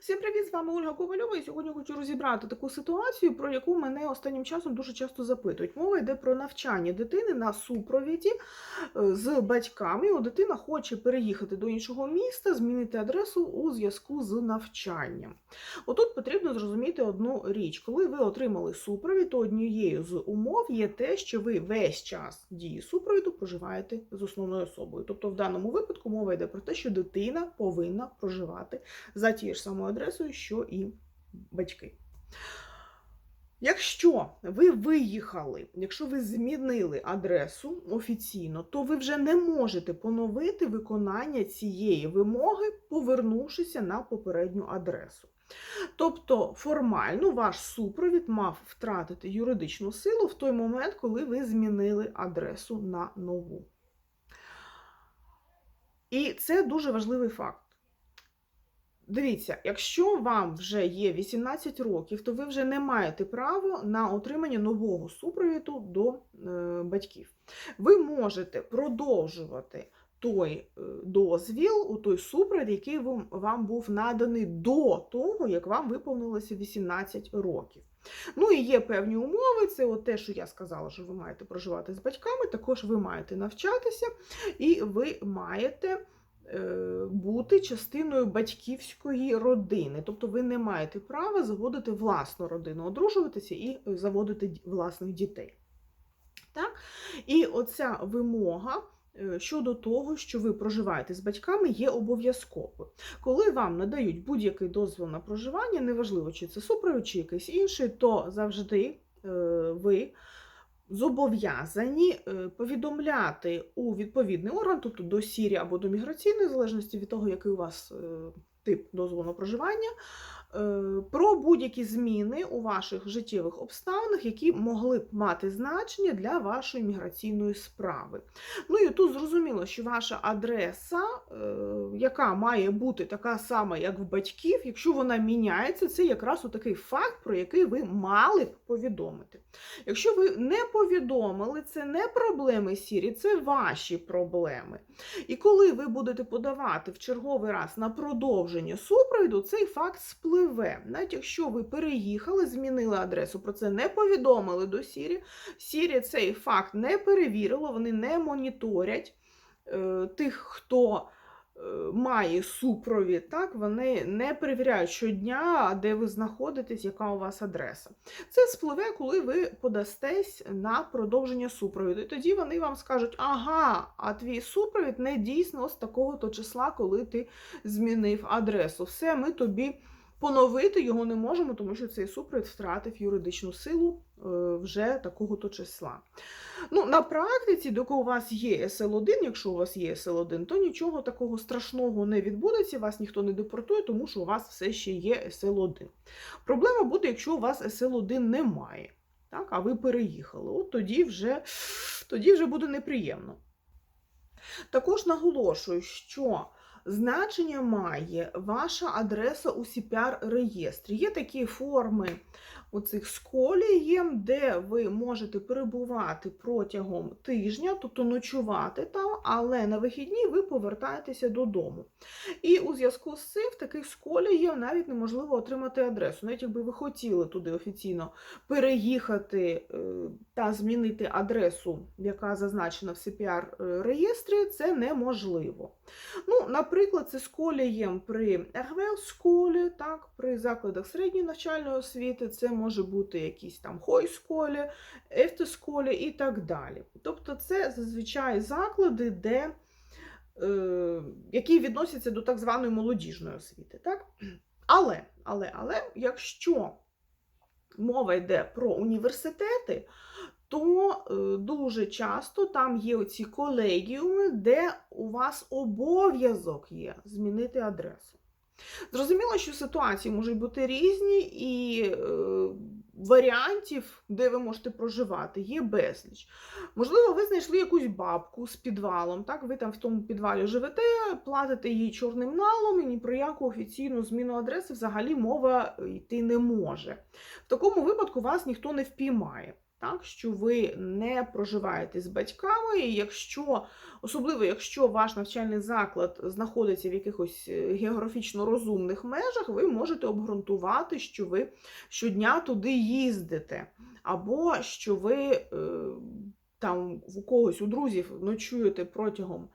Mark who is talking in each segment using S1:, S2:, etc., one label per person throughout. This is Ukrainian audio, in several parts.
S1: Всім привіт, з вами Ольга Ковальова. І сьогодні хочу розібрати таку ситуацію, про яку мене останнім часом дуже часто запитують. Мова йде про навчання дитини на супровіді е, з батьками. От дитина хоче переїхати до іншого міста, змінити адресу у зв'язку з навчанням. Отут потрібно зрозуміти одну річ: коли ви отримали супровід, то однією з умов є те, що ви весь час дії супровіду проживаєте з основною особою. Тобто, в даному випадку мова йде про те, що дитина повинна проживати за тією ж самою адресою, що і батьки. Якщо ви виїхали, якщо ви змінили адресу офіційно, то ви вже не можете поновити виконання цієї вимоги, повернувшися на попередню адресу. Тобто формально ваш супровід мав втратити юридичну силу в той момент, коли ви змінили адресу на нову. І це дуже важливий факт. Дивіться, якщо вам вже є 18 років, то ви вже не маєте права на отримання нового супровіду до е, батьків. Ви можете продовжувати той е, дозвіл, у той супровід, який вам, був наданий до того, як вам виповнилося 18 років. Ну і є певні умови, це от те, що я сказала, що ви маєте проживати з батьками, також ви маєте навчатися, і ви маєте бути частиною батьківської родини. Тобто ви не маєте права заводити власну родину, одружуватися і заводити власних дітей. Так? І оця вимога. е, Щодо того, що ви проживаєте з батьками, є обов'язковою. Коли вам надають будь-який дозвіл на проживання, неважливо, чи це супровід, чи якийсь інший, то завжди е, ви зобов'язані е, повідомляти у відповідний орган, тобто до Сірі або до міграційної, в залежності від того, який у вас е, тип дозволу на проживання, про будь-які зміни у ваших життєвих обставинах, які могли б мати значення для вашої міграційної справи. Ну і тут зрозуміло, що ваша адреса, е, яка має бути така сама, як в батьків, якщо вона міняється, це якраз такий факт, про який ви мали б повідомити. Якщо ви не повідомили, це не проблеми Сірі, це ваші проблеми. І коли ви будете подавати в черговий раз на продовження супровіду, цей факт спливе. Навіть якщо ви переїхали, змінили адресу, про це не повідомили до Сірі, Сірі цей факт не перевірило, вони не моніторять е, тих, хто е, має супровід, так, вони не перевіряють щодня, де ви знаходитесь, яка у вас адреса. Це спливе, коли ви подастесь на продовження супровіду. І тоді вони вам скажуть: ага, а твій супровід не дійсно з такого-то числа, коли ти змінив адресу. Все, ми тобі поновити його не можемо, тому що цей супровід втратив юридичну силу е, вже такого-то числа. Ну, на практиці, доки у вас є СЛ1, якщо у вас є СЛ1, то нічого такого страшного не відбудеться, вас ніхто не депортує, тому що у вас все ще є СЛ1. Проблема буде, якщо у вас СЛ1 немає, так, а ви переїхали. От тоді вже, тоді вже буде неприємно. Також наголошую, що значення має ваша адреса у cpr реєстрі. Є такі форми оцих з колієм, де ви можете перебувати протягом тижня, тобто ночувати там, але на вихідні ви повертаєтеся додому. І у зв'язку з цим в таких сколієм навіть неможливо отримати адресу. Навіть якби ви хотіли туди офіційно переїхати е, та змінити адресу, яка зазначена в cpr реєстрі, це неможливо. Ну, наприклад, це з колієм при РВЛ-школі, так, при закладах середньої навчальної освіти, це може бути якісь там хойсколі, ефтесколі і так далі. Тобто це зазвичай заклади, де, е, які відносяться до так званої молодіжної освіти. Так? Але, але, але, якщо мова йде про університети, то е, дуже часто там є оці колегіуми, де у вас обов'язок є змінити адресу. Зрозуміло, що ситуації можуть бути різні, і е, варіантів, де ви можете проживати, є безліч. Можливо, ви знайшли якусь бабку з підвалом, так? ви там в тому підвалі живете, платите їй чорним налом, і ні про яку офіційну зміну адреси взагалі мова йти не може. В такому випадку вас ніхто не впіймає. Так, що ви не проживаєте з батьками, і якщо, особливо якщо ваш навчальний заклад знаходиться в якихось е, географічно розумних межах, ви можете обґрунтувати, що ви щодня туди їздите, або що ви е, там у когось у друзів ночуєте протягом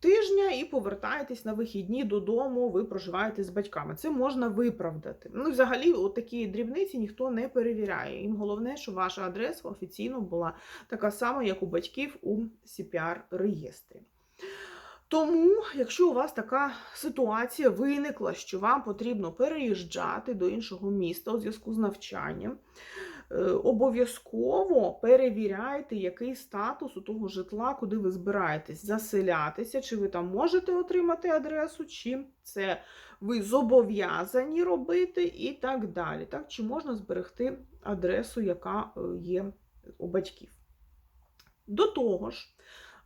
S1: тижня і повертаєтесь на вихідні додому, ви проживаєте з батьками. Це можна виправдати. Ну, взагалі, от такі дрібниці ніхто не перевіряє. Їм головне, що ваша адреса офіційно була така сама, як у батьків у CPR-реєстрі. Тому, якщо у вас така ситуація виникла, що вам потрібно переїжджати до іншого міста у зв'язку з навчанням, е, обов'язково перевіряйте, який статус у того житла, куди ви збираєтесь заселятися, чи ви там можете отримати адресу, чи це ви зобов'язані робити, і так далі. Так? Чи можна зберегти адресу, яка е, є у батьків. До того ж,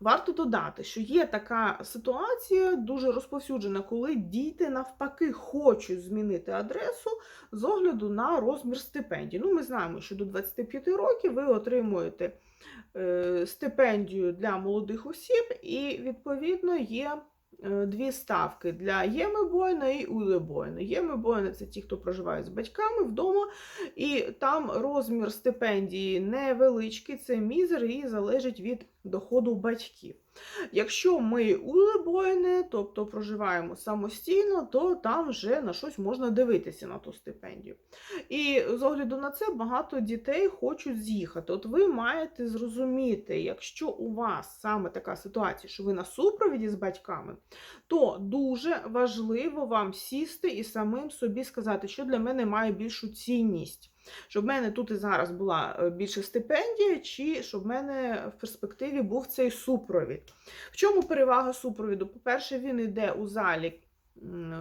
S1: Варто додати, що є така ситуація дуже розповсюджена, коли діти навпаки хочуть змінити адресу з огляду на розмір стипендії. Ну, ми знаємо, що до 25 років ви отримуєте е, стипендію для молодих осіб, і, відповідно, є е, дві ставки для ємебойна і улебойна. Ємебойна це ті, хто проживають з батьками вдома, і там розмір стипендії невеличкий, це мізер, і залежить від доходу батьків. Якщо ми улебойне, тобто проживаємо самостійно, то там вже на щось можна дивитися на ту стипендію. І з огляду на це багато дітей хочуть з'їхати. От ви маєте зрозуміти, якщо у вас саме така ситуація, що ви на супровіді з батьками, то дуже важливо вам сісти і самим собі сказати, що для мене має більшу цінність. Щоб в мене тут і зараз була е, більше стипендія, чи щоб в мене в перспективі був цей супровід. В чому перевага супровіду? По-перше, він йде у залік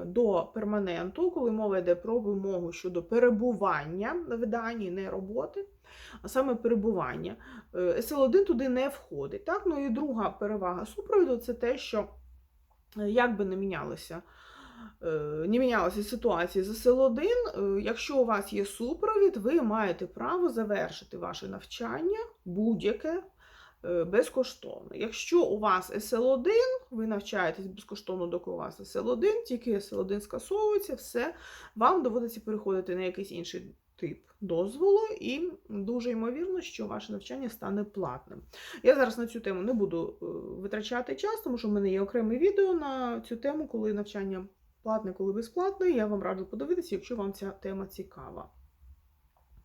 S1: до перманенту, коли мова йде про вимогу щодо перебування в Данії, не роботи, а саме перебування. Е, СЛ1 туди не входить. Так? Ну і друга перевага супровіду це те, що е, як би не мінялося. Не мінялася ситуація з СЛ1, якщо у вас є супровід, ви маєте право завершити ваше навчання будь-яке е, безкоштовно. Якщо у вас СЛ1, ви навчаєтесь безкоштовно, доки у вас СЛ1, тільки СЛ1 скасовується, все, вам доводиться переходити на якийсь інший тип дозволу, і дуже ймовірно, що ваше навчання стане платним. Я зараз на цю тему не буду е, витрачати час, тому що в мене є окреме відео на цю тему, коли навчання платне, коли безплатне, я вам раджу подивитися, якщо вам ця тема цікава.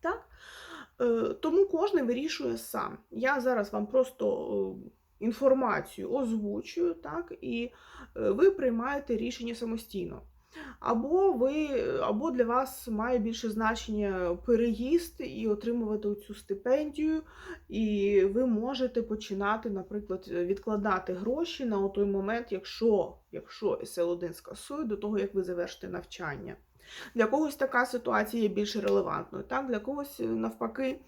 S1: Так? Е, тому кожен вирішує сам. Я зараз вам просто інформацію озвучую, так, і е, ви приймаєте рішення самостійно. Або ви, або для вас має більше значення переїзд і отримувати цю стипендію, і ви можете починати, наприклад, відкладати гроші на той момент, якщо якщо СЛ1 скасує, до того, як ви завершите навчання. Для когось така ситуація є більш релевантною. Так? Для когось, навпаки,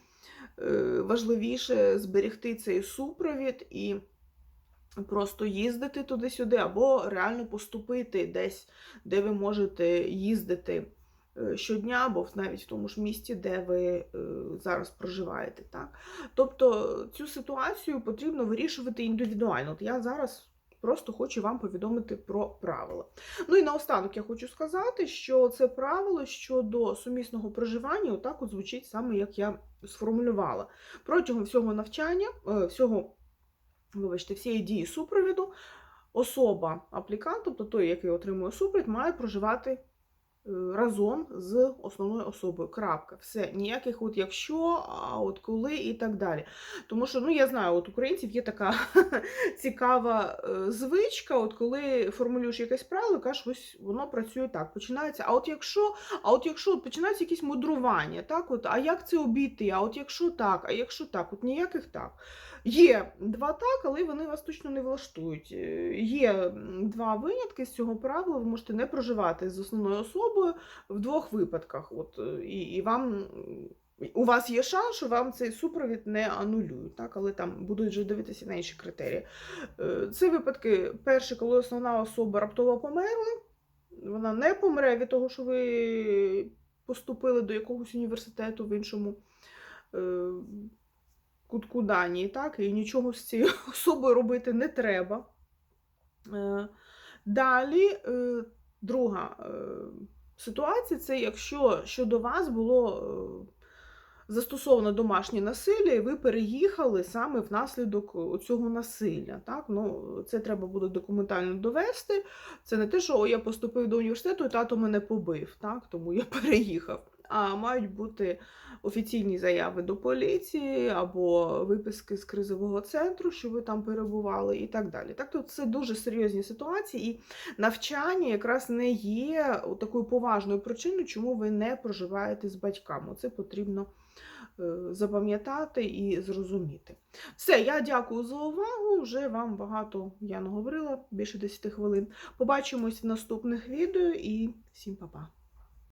S1: е, важливіше зберегти цей супровід і Просто їздити туди-сюди, або реально поступити десь, де ви можете їздити е, щодня, або навіть в тому ж місті, де ви е, зараз проживаєте. Так? Тобто цю ситуацію потрібно вирішувати індивідуально. От я зараз просто хочу вам повідомити про правила. Ну і наостанок я хочу сказати, що це правило щодо сумісного проживання, отак от звучить саме, як я сформулювала. Протягом всього навчання, е, всього вибачте, всієї дії супровіду, особа аплікант, тобто той, який отримує супровід, має проживати е, разом з основною особою. Крапка. Все, ніяких от якщо, а от коли і так далі. Тому що, ну я знаю, от українців є така цікава е, звичка, от коли формулюєш якесь правило, кажеш, ось воно працює так. Починається, а от якщо, а от якщо от починається якісь мудрування, так, от, а як це обійти? А от якщо так, а якщо так, от ніяких так. Є два так, але вони вас точно не влаштують. Е, є два винятки з цього правила, ви можете не проживати з основною особою в двох випадках. От, е, І і вам у вас є шанс, що вам цей супровід не анулюють, так, але там будуть вже дивитися на інші критерії. Е, це випадки, перші, коли основна особа раптово померла, вона не помре від того, що ви поступили до якогось університету в іншому кутку Данії, так, і нічого з цією особою робити не треба. Е, Далі, е, друга е, ситуація це якщо щодо вас було застосовано домашнє насилля, і ви переїхали саме внаслідок цього насилля. Так? Ну, це треба буде документально довести. Це не те, що «О, я поступив до університету, і тато мене побив, так? тому я переїхав. А мають бути офіційні заяви до поліції або виписки з кризового центру, що ви там перебували, і так далі. Так, то це дуже серйозні ситуації, і навчання якраз не є такою поважною причиною, чому ви не проживаєте з батьками. Це потрібно е, запам'ятати і зрозуміти. Все, я дякую за увагу. Вже вам багато я наговорила, більше 10 хвилин. Побачимось в наступних відео і всім па-па.